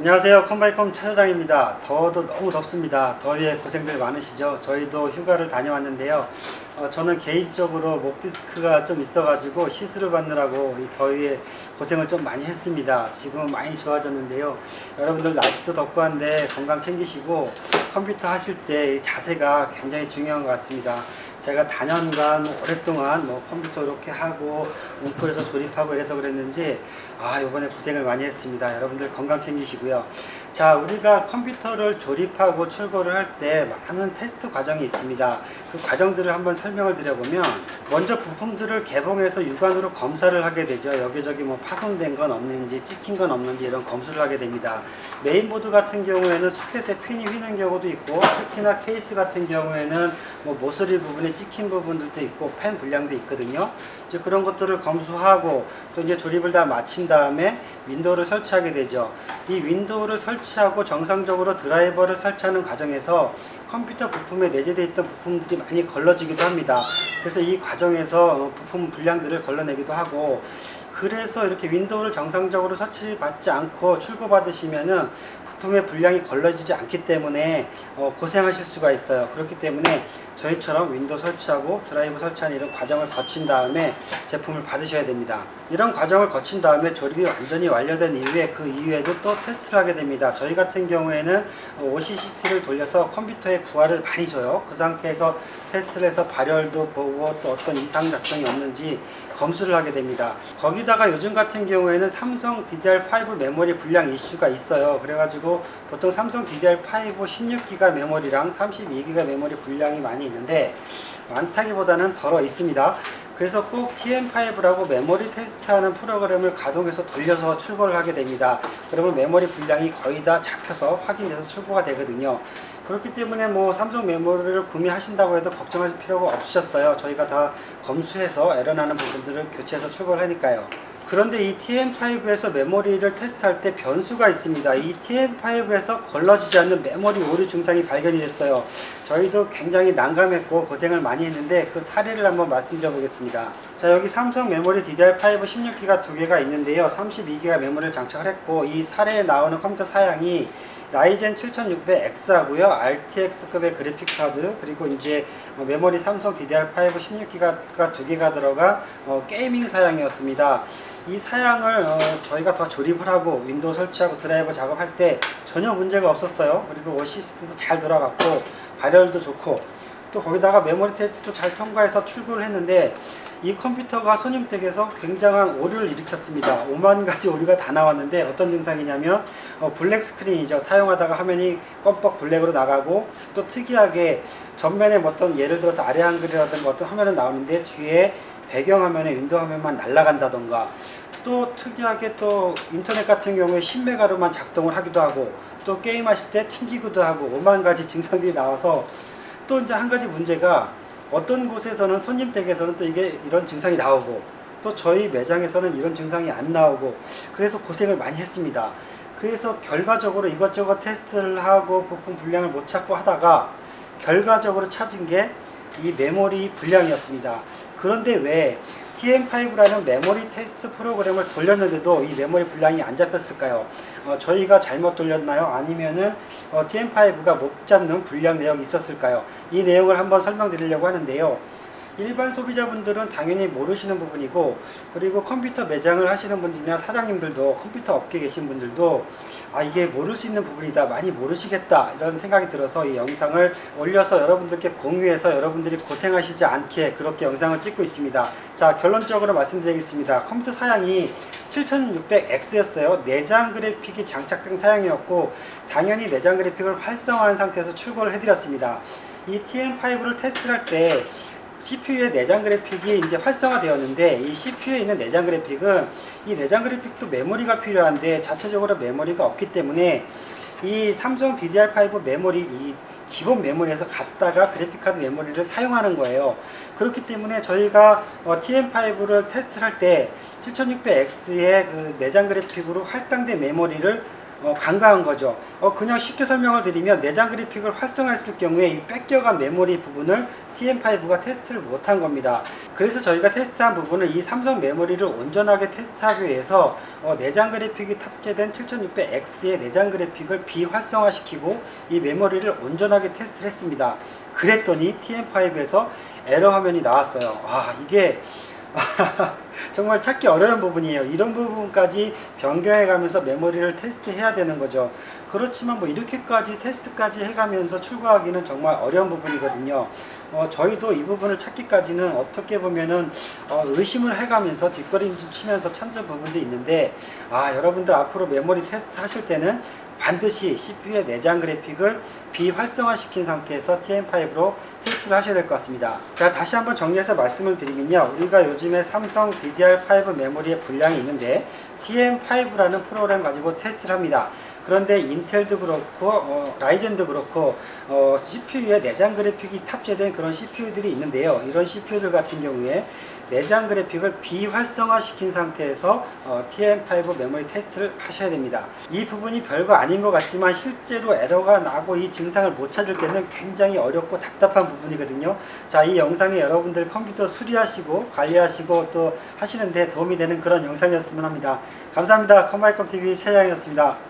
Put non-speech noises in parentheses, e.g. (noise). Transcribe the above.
안녕하세요. 컴바이컴 최 사장입니다. 더워도 너무 덥습니다. 더위에 고생들 많으시죠? 저희도 휴가를 다녀왔는데요. 어, 저는 개인적으로 목 디스크가 좀 있어가지고 시술을 받느라고 이 더위에 고생을 좀 많이 했습니다. 지금은 많이 좋아졌는데요. 여러분들 날씨도 덥고 한데 건강 챙기시고 컴퓨터 하실 때 이 자세가 굉장히 중요한 것 같습니다. 제가 다년간 오랫동안 뭐 컴퓨터 이렇게 하고 문구에서 조립하고 이래서 그랬는지 아 이번에 고생을 많이 했습니다. 여러분들 건강 챙기시고요. 자 우리가 컴퓨터를 조립하고 출고를 할 때 많은 테스트 과정이 있습니다. 그 과정들을 한번 설명을 드려보면 먼저 부품들을 개봉해서 육안으로 검사를 하게 되죠. 여기저기 뭐 파손된 건 없는지 찍힌 건 없는지 이런 검수를 하게 됩니다. 메인보드 같은 경우에는 소켓에 핀이 휘는 경우도 있고 특히나 케이스 같은 경우에는 뭐 모서리 부분에 찍힌 부분들도 있고 펜 불량도 있거든요. 이제 그런 것들을 검수하고 또 이제 조립을 다 마친 다음에 윈도우를 설치하게 되죠. 이 윈도우를 설치 하고 정상적으로 드라이버를 설치하는 과정에서 컴퓨터 부품에 내재되어 있던 부품들이 많이 걸러지기도 합니다. 그래서 이 과정에서 어, 부품 불량들을 걸러내기도 하고 그래서 이렇게 윈도우를 정상적으로 설치받지 않고 출고받으시면은 부품의 불량이 걸러지지 않기 때문에 어, 고생하실 수가 있어요. 그렇기 때문에 저희처럼 윈도우 설치하고 드라이브 설치하는 이런 과정을 거친 다음에 제품을 받으셔야 됩니다. 이런 과정을 거친 다음에 조립이 완전히 완료된 이후에 그 이후에도 또 테스트를 하게 됩니다. 저희 같은 경우에는 OCCT를 돌려서 컴퓨터에 부하를 많이 줘요. 그 상태에서 테스트를 해서 발열도 보고 또 어떤 이상 작동이 없는지 검수를 하게 됩니다. 거기다가 요즘 같은 경우에는 삼성 DDR5 메모리 불량 이슈가 있어요. 그래가지고 보통 삼성 DDR5 16기가 메모리랑 32기가 메모리 불량이 많이 있는데 많다기보다는 덜어 있습니다. 그래서 꼭 TM5라고 메모리 테스트하는 프로그램을 가동해서 돌려서 출고를 하게 됩니다. 그러면 메모리 분량이 거의 다 잡혀서 확인돼서 출고가 되거든요. 그렇기 때문에 뭐 삼성 메모리를 구매하신다고 해도 걱정하실 필요가 없으셨어요. 저희가 다 검수해서 에러나는 부분들을 교체해서 출고를 하니까요. 그런데 이 TM5에서 메모리를 테스트할 때 변수가 있습니다. 이 TM5에서 걸러지지 않는 메모리 오류 증상이 발견이 됐어요. 저희도 굉장히 난감했고 고생을 많이 했는데 그 사례를 한번 말씀드려 보겠습니다. 자, 여기 삼성 메모리 DDR5 16기가 두 개가 있는데요. 32기가 메모리를 장착을 했고 이 사례에 나오는 컴퓨터 사양이 라이젠 7600X 하고요. RTX급의 그래픽 카드 그리고 이제 어, 메모리 삼성 DDR5 16기가 두 개가 들어가 어, 게이밍 사양이었습니다. 이 사양을 어, 저희가 더 조립을 하고 윈도우 설치하고 드라이버 작업할 때 전혀 문제가 없었어요. 그리고 어시스트도 잘 돌아갔고 발열도 좋고 또 거기다가 메모리 테스트도 잘 통과해서 출고를 했는데 이 컴퓨터가 손님 댁에서 굉장한 오류를 일으켰습니다. 5만 가지 오류가 다 나왔는데 어떤 증상이냐면 어, 블랙 스크린이죠. 사용하다가 화면이 껌뻑 블랙으로 나가고 또 특이하게 전면에 뭐 어떤 예를 들어서 아래 한글이라든가 어떤 화면은 나오는데 뒤에 배경 화면에 윈도우 화면만 날아간다던가 또 특이하게 또 인터넷 같은 경우에 10메가로만 작동을 하기도 하고 또 게임 하실 때 튕기기도 하고 5만 가지 증상들이 나와서 또 이제 한 가지 문제가 어떤 곳에서는 손님 댁에서는 또 이게 이런 증상이 나오고 또 저희 매장에서는 이런 증상이 안 나오고 그래서 고생을 많이 했습니다. 그래서 결과적으로 이것저것 테스트를 하고 부품 불량을 못 찾고 하다가 결과적으로 찾은 게 이 메모리 불량이었습니다. 그런데 왜 TM5라는 메모리 테스트 프로그램을 돌렸는데도 이 메모리 불량이 안 잡혔을까요? 어, 저희가 잘못 돌렸나요? 아니면은 어, TM5가 못 잡는 불량 내역이 있었을까요? 이 내용을 한번 설명드리려고 하는데요. 일반 소비자분들은 당연히 모르시는 부분이고 그리고 컴퓨터 매장을 하시는 분들이나 사장님들도 컴퓨터 업계에 계신 분들도 아 이게 모를 수 있는 부분이다 많이 모르시겠다 이런 생각이 들어서 이 영상을 올려서 여러분들께 공유해서 여러분들이 고생하시지 않게 그렇게 영상을 찍고 있습니다. 자 결론적으로 말씀드리겠습니다. 컴퓨터 사양이 7600X였어요. 내장 그래픽이 장착된 사양이었고 당연히 내장 그래픽을 활성화한 상태에서 출고를 해드렸습니다. 이 TM5를 테스트를 할때 CPU의 내장 그래픽이 이제 활성화되었는데 이 CPU에 있는 내장 그래픽은 이 내장 그래픽도 메모리가 필요한데 자체적으로 메모리가 없기 때문에 이 삼성 DDR5 메모리 이 기본 메모리에서 갖다가 그래픽카드 메모리를 사용하는 거예요. 그렇기 때문에 저희가 어, TM5를 테스트를 할 때 7600X의 그 내장 그래픽으로 할당된 메모리를 어, 간과한 거죠. 어, 그냥 쉽게 설명을 드리면 내장 그래픽을 활성화했을 경우에 이 뺏겨간 메모리 부분을 TM5가 테스트를 못한 겁니다. 그래서 저희가 테스트한 부분은 이 삼성 메모리를 온전하게 테스트하기 위해서 어, 내장 그래픽이 탑재된 7600X의 내장 그래픽을 비활성화시키고 이 메모리를 온전하게 테스트를 했습니다. 그랬더니 TM5에서 에러 화면이 나왔어요. 아, 이게 (laughs) 정말 찾기 어려운 부분이에요. 이런 부분까지 변경해 가면서 메모리를 테스트해야 되는 거죠. 그렇지만 뭐 이렇게까지 테스트까지 해가면서 출고하기는 정말 어려운 부분이거든요. 어, 저희도 이 부분을 찾기까지는 어떻게 보면은 어, 의심을 해가면서 좀 치면서 찾는 부분도 있는데 아 여러분들 앞으로 메모리 테스트 하실 때는 반드시 CPU의 내장 그래픽을 비활성화시킨 상태에서 TM5로 테스트를 하셔야 될 것 같습니다. 자, 다시 한번 정리해서 말씀을 드리면요. 우리가 요즘에 삼성 DDR5 메모리의 분량이 있는데 TM5라는 프로그램 가지고 테스트를 합니다. 그런데 인텔도 그렇고 어, 라이젠도 그렇고 어, CPU에 내장 그래픽이 탑재된 그런 CPU들이 있는데요. 이런 CPU들 같은 경우에 내장 그래픽을 비활성화 시킨 상태에서 어, TM5 메모리 테스트를 하셔야 됩니다. 이 부분이 별거 아닌 것 같지만 실제로 에러가 나고 이 증상을 못 찾을 때는 굉장히 어렵고 답답한 부분이거든요. 자, 이 영상에 여러분들 컴퓨터 수리하시고 관리하시고 또 하시는데 도움이 되는 그런 영상이었으면 합니다. 감사합니다. 컴바이컴 TV 최양이었습니다.